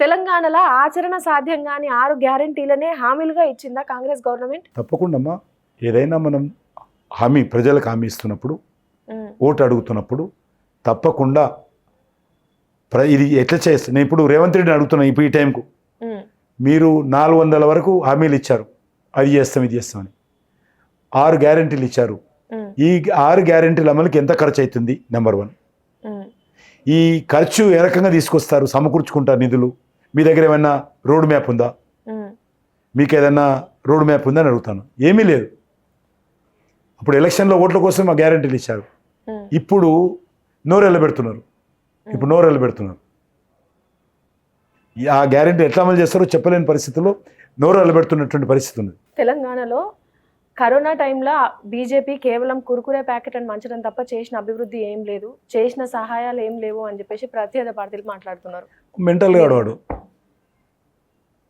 తెలంగాణలో ఆచరణ సాధ్యం కాని ఆరు గ్యారంటీలనే హామీలుగా ఇచ్చిందా కాంగ్రెస్ గవర్నమెంట్? తప్పకుండా అమ్మా ఏదైనా మనం హామీ ప్రజలకు హామీ ఇస్తున్నప్పుడు ఓటు అడుగుతున్నప్పుడు తప్పకుండా ప్ర ఇది ఎట్లా చేస్తా నేను ఇప్పుడు రేవంత్ రెడ్డిని అడుగుతున్నా ఇప్పుడు ఈ టైంకు. మీరు నాలుగు వందల వరకు హామీలు ఇచ్చారు. అది చేస్తాం ఇది చేస్తామని ఆరు గ్యారెంటీలు ఇచ్చారు. ఈ ఆరు గ్యారెంటీల అమలుకి ఎంత ఖర్చు అవుతుంది నెంబర్ వన్. ఈ ఖర్చు ఏ రకంగా తీసుకొస్తారు? సమకూర్చుకుంటారు నిధులు? మీ దగ్గర ఏమైనా రోడ్ మ్యాప్ ఉందా? మీకు ఏదైనా రోడ్ మ్యాప్ ఉందని అడుగుతాను. ఏమీ లేదు. అప్పుడు ఎలక్షన్లో ఓట్ల కోసం ఆ గ్యారెంటీలు ఇచ్చారు. ఇప్పుడు నోరెళ్ళ పెడుతున్నారు ఇప్పుడు నోరెళ్ళ పెడుతున్నారు ఆ గ్యారెంటీ ఎట్లా అమలు చేస్తారో చెప్పలేని పరిస్థితుల్లో నోరెళ్ళ పెడుతున్నటువంటి పరిస్థితి ఉంది తెలంగాణలో కరోనా టైంలో బీజేపీ కేవలం కురుకురే ప్యాకెట్ అని మంచడం తప్ప చేసిన అభివృద్ధి ఏం లేదు. చేసిన సహాయాలు ఏం లేవు అని చెప్పేసి ప్రత్యేక పార్టీలు మాట్లాడుతున్నారు. మెంటల్గా వాడు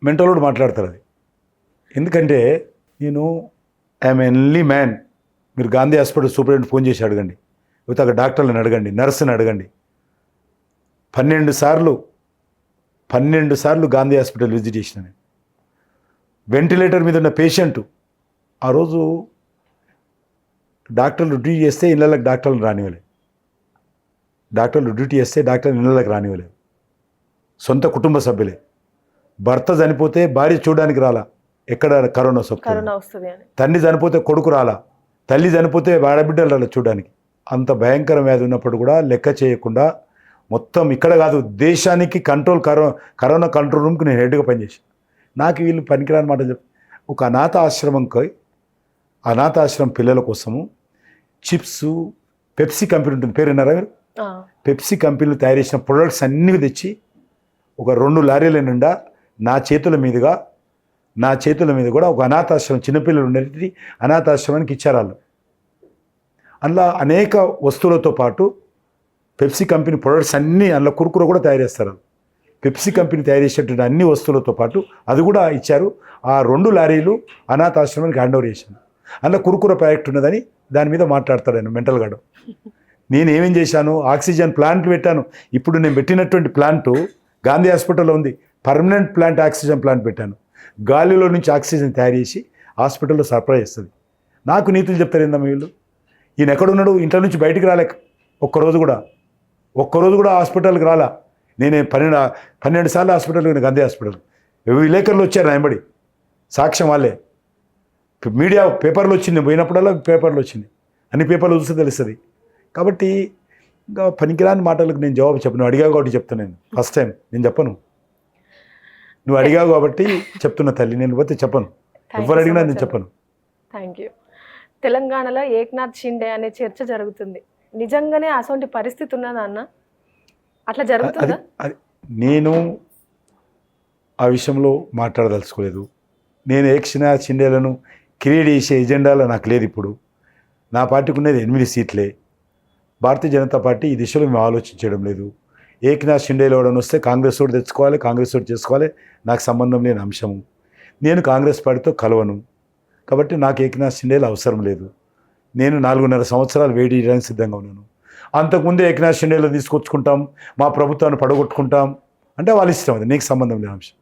మెంటల్ మాట్లాడతారు అది. ఎందుకంటే నేను ఐఎమ్ ఎన్లీ మ్యాన్ మీరు గాంధీ హాస్పిటల్ సూపరింటెండెంట్ ఫోన్ చేసి అడగండి. లేకపోతే అక్కడ డాక్టర్లను అడగండి నర్సుని అడగండి. పన్నెండు సార్లు పన్నెండు సార్లు గాంధీ హాస్పిటల్ విజిట్ చేసిన నేను. వెంటిలేటర్ మీద ఉన్న పేషెంట్ ఆ రోజు డాక్టర్లు డ్యూటీ చేస్తే ఇళ్ళకి డాక్టర్లు రానివ్వలేదు. డాక్టర్లు డ్యూటీ చేస్తే డాక్టర్లు ఇళ్ళకి రానివ్వలేదు. సొంత కుటుంబ సభ్యులే. భర్త చనిపోతే భార్య చూడడానికి రాలా? ఎక్కడ కరోనా వస్తుంది తండ్రి చనిపోతే కొడుకు రాలా? తల్లి చనిపోతే ఆడబిడ్డలు రాలా చూడడానికి? అంత భయంకర వ్యాధి ఉన్నప్పుడు కూడా లెక్క చేయకుండా మొత్తం ఇక్కడ కాదు దేశానికి కంట్రోల్ కరో కరోనా కంట్రోల్ రూమ్కి నేను హెడ్గా పనిచేసాను నాకు వీళ్ళు పనికిరాని మాట చెప్ ఒక అనాథ ఆశ్రమంకి అనాథ ఆశ్రమం పిల్లల కోసము చిప్స్ పెప్సీ కంపెనీ ఉంటుంది. పేరు విన్నారా మీరు పెప్సీ కంపెనీలు తయారు చేసిన ప్రొడక్ట్స్ అన్నీ తెచ్చి ఒక రెండు లారీల నిండా నా చేతుల మీదుగా నా చేతుల మీద కూడా ఒక అనాథాశ్రమం చిన్నపిల్లలు ఉండేటి అనాథాశ్రమానికి ఇచ్చారు వాళ్ళు. అందులో అనేక వస్తువులతో పాటు పెప్సీ కంపెనీ ప్రొడక్ట్స్ అన్నీ అందులో కురుకుర కూడా తయారు చేస్తారు. పెప్సీ కంపెనీ తయారు చేసేటువంటి అన్ని వస్తువులతో పాటు అది కూడా ఇచ్చారు. ఆ రెండు లారీలు అనాథాశ్రమానికి హ్యాండ్ ఓవర్ చేశాను అందులో కురుకుర ప్రాజెక్ట్ ఉన్నదని దాని మీద మాట్లాడతాడు ఆయన మెంటల్ గాడు. నేను ఏమేం చేశాను? ఆక్సిజన్ ప్లాంట్ పెట్టాను. ఇప్పుడు నేను పెట్టినటువంటి ప్లాంట్ గాంధీ హాస్పిటల్లో ఉంది. పర్మనెంట్ ప్లాంట్ ఆక్సిజన్ ప్లాంట్ పెట్టాను. గాలిలో నుంచి ఆక్సిజన్ తయారు చేసి హాస్పిటల్లో సరఫరా చేస్తుంది. నాకు నీతులు చెప్తారు ఏందమ్మ వీళ్ళు? ఈయన ఎక్కడున్నాడు ఇంట్లో నుంచి బయటికి రాలేక ఒక్కరోజు కూడా ఒక్కరోజు కూడా హాస్పిటల్కి రాలా. నేను పన్నెండు పన్నెండు సార్లు హాస్పిటల్కి పోయిన గాంధీ హాస్పిటల్. విలేకరులు వచ్చారు నాయబడి సాక్ష్యం వాళ్ళే. మీడియా పేపర్లు వచ్చింది. పోయినప్పుడల్లా పేపర్లు వచ్చింది. అన్ని పేపర్లు చూస్తే తెలుస్తుంది. కాబట్టి ఇంకా పనికిరాని మాటలకు నేను జవాబు చెప్పను. అడిగా కాబట్టి చెప్తాను నేను. ఫస్ట్ టైం నేను చెప్పను. నువ్వు అడిగావు కాబట్టి చెప్తున్నా తల్లి నేను పోతే చెప్పను. ఎవరు అడిగినా నేను. చెప్పను. థ్యాంక్ యూ తెలంగాణలో ఏక్నాథ్ షిండే అనే చర్చ జరుగుతుంది. నిజంగానే అసొంటి పరిస్థితి ఉన్నదా అన్న? అట్లా జరుగుతుందా? నేను ఆ విషయంలో మాట్లాడదలుచుకోలేదు. నేను ఏక్షణ చిండేలను క్రియేట్ చేసే ఎజెండాలో నాకు లేదు ఇప్పుడు. నా పార్టీకి ఉన్నది ఎనిమిది సీట్లే. భారతీయ జనతా పార్టీ ఈ దిశలో మేము ఆలోచించడం లేదు. ఏకనాథ్ షిండేలో వస్తే కాంగ్రెస్ తోటి తెచ్చుకోవాలి కాంగ్రెస్ తోటి చేసుకోవాలి. నాకు సంబంధం లేని అంశము. నేను కాంగ్రెస్ పార్టీతో కలవను. కాబట్టి నాకు ఏకనాథ్ షిండేలు అవసరం లేదు. నేను నాలుగున్నర సంవత్సరాలు వేడి చేయడానికి సిద్ధంగా ఉన్నాను. అంతకుముందే ఏకనాథ్ షిండేలో తీసుకొచ్చుకుంటాం మా ప్రభుత్వాన్ని పడగొట్టుకుంటాం. అంటే వాళ్ళ ఇష్టం అది నీకు సంబంధం లేని అంశం.